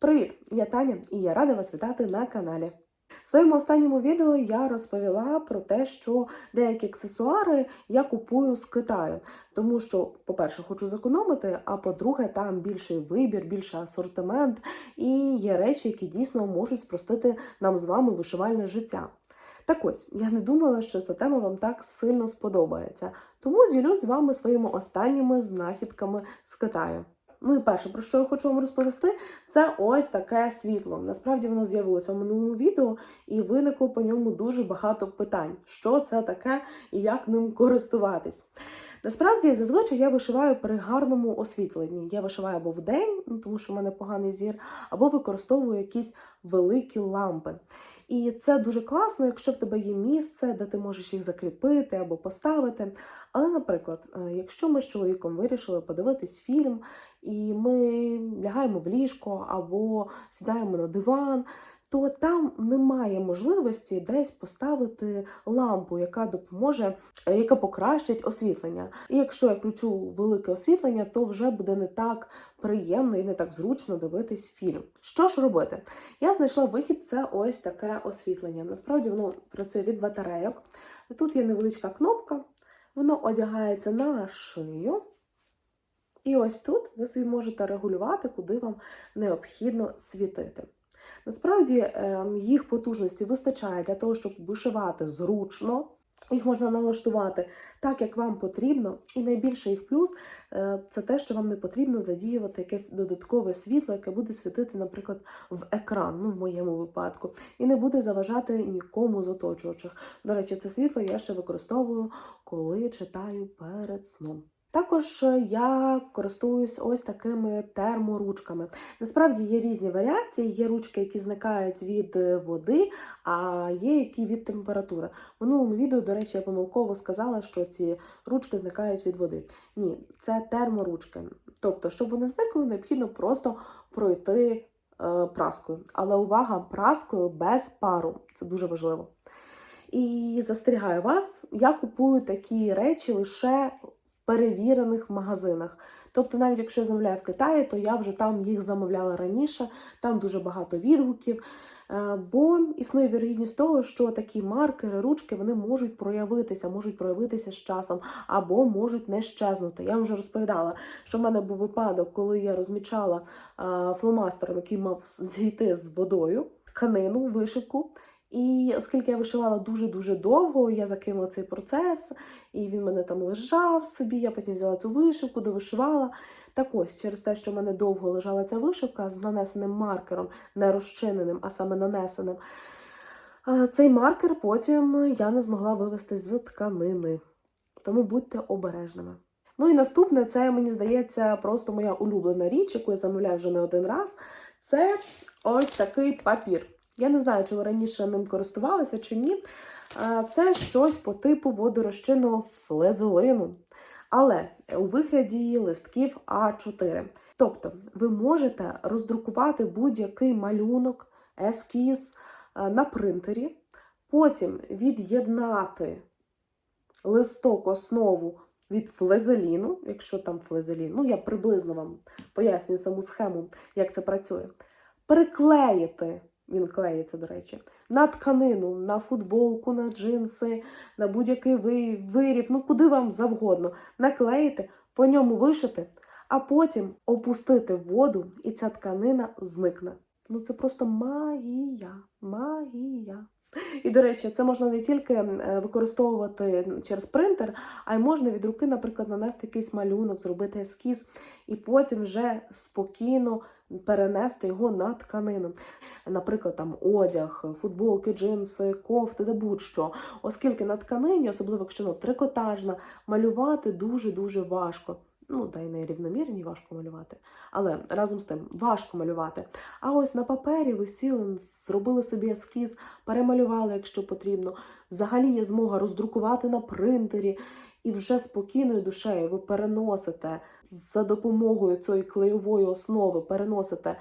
Привіт! Я Таня і я рада вас вітати на каналі. В своєму останньому відео я розповіла про те, що деякі аксесуари я купую з Китаю, тому що, по-перше, хочу зекономити, а по-друге, там більший вибір, більший асортимент і є речі, які дійсно можуть спростити нам з вами вишивальне життя. Так ось, я не думала, що ця тема вам так сильно сподобається, тому ділюсь з вами своїми останніми знахідками з Китаю. Ну і перше, про що я хочу вам розповісти, це ось таке світло. Насправді воно з'явилося в минулому відео, і виникло по ньому дуже багато питань, що це таке і як ним користуватись. Насправді, зазвичай я вишиваю при гарному освітленні. Я вишиваю або вдень, ну, тому що в мене поганий зір, або використовую якісь великі лампи. І це дуже класно, якщо в тебе є місце, де ти можеш їх закріпити або поставити. Але, наприклад, е, якщо ми з чоловіком вирішили подивитись фільм, і ми лягаємо в ліжко або сідаємо на диван, то там немає можливості десь поставити лампу, яка допоможе, е, яка покращить освітлення. І якщо я включу велике освітлення, то вже буде не так приємно і не так зручно дивитись фільм. Що ж робити? Я знайшла вихід, це ось таке освітлення. Насправді воно працює від батарейок. Тут є невеличка кнопка, воно одягається на шию. І ось тут ви собі можете регулювати, куди вам необхідно світити. Насправді ем, їх потужності вистачає для того, щоб вишивати зручно. Їх можна налаштувати так, як вам потрібно, і найбільший їх плюс е, це те, що вам не потрібно задіювати якесь додаткове світло, яке буде світити, наприклад, в екран, ну в моєму випадку, і не буде заважати нікому з оточуючих. До речі, це світло я ще використовую, коли читаю перед сном. Також е, я користуюсь ось такими терморучками. Насправді є різні варіації, є ручки, які зникають від е, води, а є які від температури. В минулому відео, до речі, я помилково сказала, що ці ручки зникають від води. Ні, це терморучки. Тобто, щоб вони зникли, необхідно просто пройти е, праскою. Але увага, праскою без пару. Це дуже важливо. І застерігаю вас, я купую такі речі лише перевірених магазинах. Тобто, навіть якщо я замовляю в Китаї, то я вже там їх замовляла раніше, там дуже багато відгуків. Е, Бо існує вірогідність того, що такі маркери, ручки вони можуть проявитися, можуть проявитися з часом, або можуть не щезнути. Я вже розповідала, що в мене був випадок, коли я розмічала фломастером, який мав зійти з водою, тканину, вишивку. І оскільки я вишивала дуже-дуже довго, я закинула цей процес, і він мене там лежав собі. Я потім взяла цю вишивку, довишивала. Так ось, через те, що в мене довго лежала ця вишивка з нанесеним маркером, не розчиненим, а саме нанесеним. Цей маркер потім я не змогла вивести з тканини. Тому будьте обережними. Ну і наступне, це, мені здається, просто моя улюблена річ, яку я замовляю вже не один раз. Це ось такий папір. Я не знаю, чи ви раніше ним користувалися чи ні. Це щось по типу водорозчинного флезелину, але у вигляді листків А4. Тобто, ви можете роздрукувати будь-який малюнок, ескіз на принтері, потім від'єднати листок основу від флезеліну, якщо там флезелін, ну я приблизно вам пояснюю саму схему, як це працює. Приклеїти, він клеїться, до речі, на тканину, на футболку, на джинси, на будь-який виріб, ну куди вам завгодно, наклеїти, по ньому вишити, а потім опустити в воду, і ця тканина зникне. Ну це просто магія, магія. І, до речі, це можна не тільки е, використовувати через принтер, а й можна від руки, наприклад, нанести якийсь малюнок, зробити ескіз, і потім вже спокійно перенести його на тканину. Наприклад, там одяг, футболки, джинси, кофти, де будь-що. Оскільки на тканині, особливо якщо вона трикотажна, малювати дуже-дуже важко. Ну, та й не рівномірні важко малювати, але разом з тим важко малювати. А ось на папері ви сіли, зробили собі ескіз, перемалювали, якщо потрібно. Взагалі є змога роздрукувати на принтері, і вже спокійною душею ви переносите за допомогою цієї клейової основи, переносите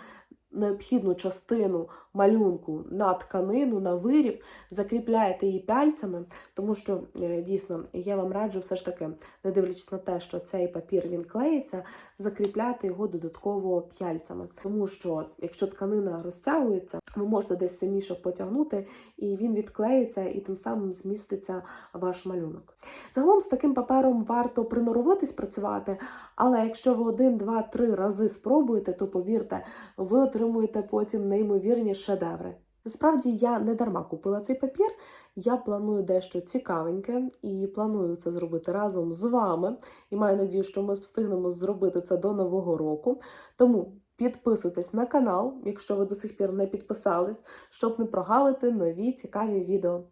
необхідну частину малюнку на тканину, на виріб, закріпляєте її пальцями, тому що е, дійсно я вам раджу все ж таки, не дивлячись на те, що цей папір він клеїться, закріпляти його додатково п'яльцями. Тому що якщо тканина розтягується, ви можете десь сильніше потягнути, і він відклеїться, і тим самим зміститься ваш малюнок. Загалом з таким папером варто приноровитись працювати, але якщо ви один, два, три рази спробуєте, то повірте, ви отримуєте потім неймовірні шедеври. Насправді я не дарма купила цей папір. Я планую дещо цікавеньке і планую це зробити разом з вами. І маю надію, що ми встигнемо зробити це до нового року. Тому підписуйтесь на канал, якщо ви до сих пір не підписались, щоб не прогавити нові цікаві відео.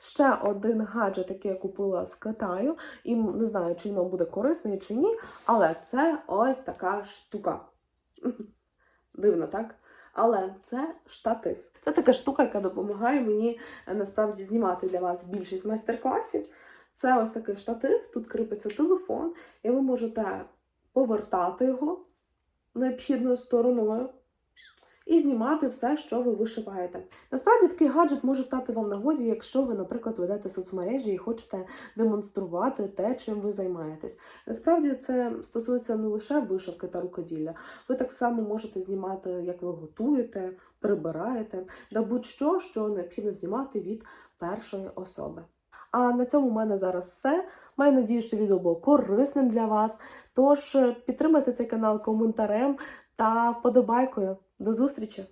Ще один гаджет, який я купила з Китаю, і не знаю, чи вам буде корисний чи ні, але це ось така штука. Дивно, так? Але це штатив. Це така штука, яка допомагає мені е, насправді знімати для вас більшість майстер-класів. Це ось такий штатив, тут кріпиться телефон, і ви можете повертати його необхідною стороною і знімати все, що ви вишиваєте. Насправді такий гаджет може стати вам нагоді, якщо ви, наприклад, ведете соцмережі і хочете демонструвати те, чим ви займаєтесь. Насправді це стосується не лише вишивки та рукоділля. Ви так само можете знімати, як ви готуєте, прибираєте, да будь-що, що необхідно знімати від першої особи. А на цьому в мене зараз все. Маю надію, що відео було корисним для вас. Тож підтримайте цей канал коментарем та вподобайкою. До зустрічі!